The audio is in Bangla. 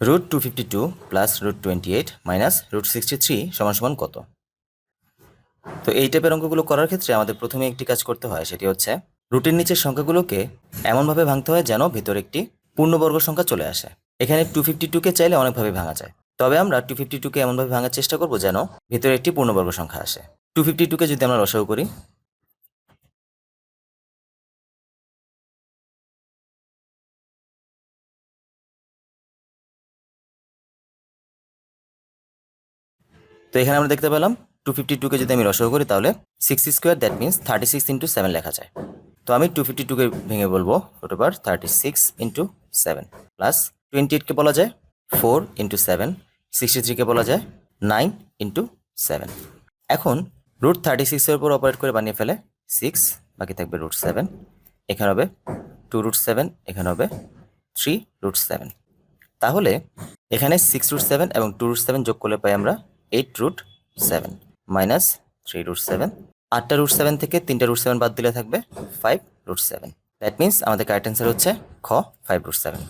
Root two fifty two plus root twenty eight minus root sixty three সমান সমান কত? তো এই টাইপের অঙ্কগুলো করার ক্ষেত্রে আমাদের প্রথমে একটি কাজ করতে হয়, সেটি হচ্ছে রুটের নিচের সংখ্যাগুলোকে এমনভাবে ভাঙতে হয় যেন ভেতরে একটি পূর্ণবর্গ সংখ্যা চলে আসে। এখানে টু ফিফটি টুকে চাইলে অনেকভাবে ভাঙা যায়। তবে আমরা টু ফিফটি টুকে এমনভাবে ভাঙার চেষ্টা করব যেন ভেতরে একটি পূর্ণবর্গ সংখ্যা আসে। টু ফিফটি টুকে যদি আমরা রসাও করি তো এখানে আমরা দেখতে পেলাম টু ফিফটি টুকে যদি আমি রসগো করি তাহলে six square that means thirty six into seven লেখা যায়। তো আমি টু ফিফটি টুকে ভেঙে বলব root over thirty six into seven plus twenty এইটকে বলা যায় ফোর ইন্টু সেভেন সিক্সটি থ্রিকে বলা যায় নাইন ইন্টু সেভেন এখন রুট থার্টি সিক্সের উপর অপারেট করে বানিয়ে ফেলে সিক্স বাকি থাকবে রুট সেভেন এখানে হবে টু রুট সেভেন এখানে হবে থ্রি রুট সেভেন তাহলে এখানে সিক্স রুট সেভেন এবং টু রুট সেভেন যোগ করলে পাই আমরা eight root seven minus three root seven আটটা রুট সেভেন থেকে তিনটা রুট সেভেন বাদ দিলে থাকবে five root seven that means আমাদের কারেক্ট অ্যান্সার হচ্ছে খ ফাইভ রুট সেভেন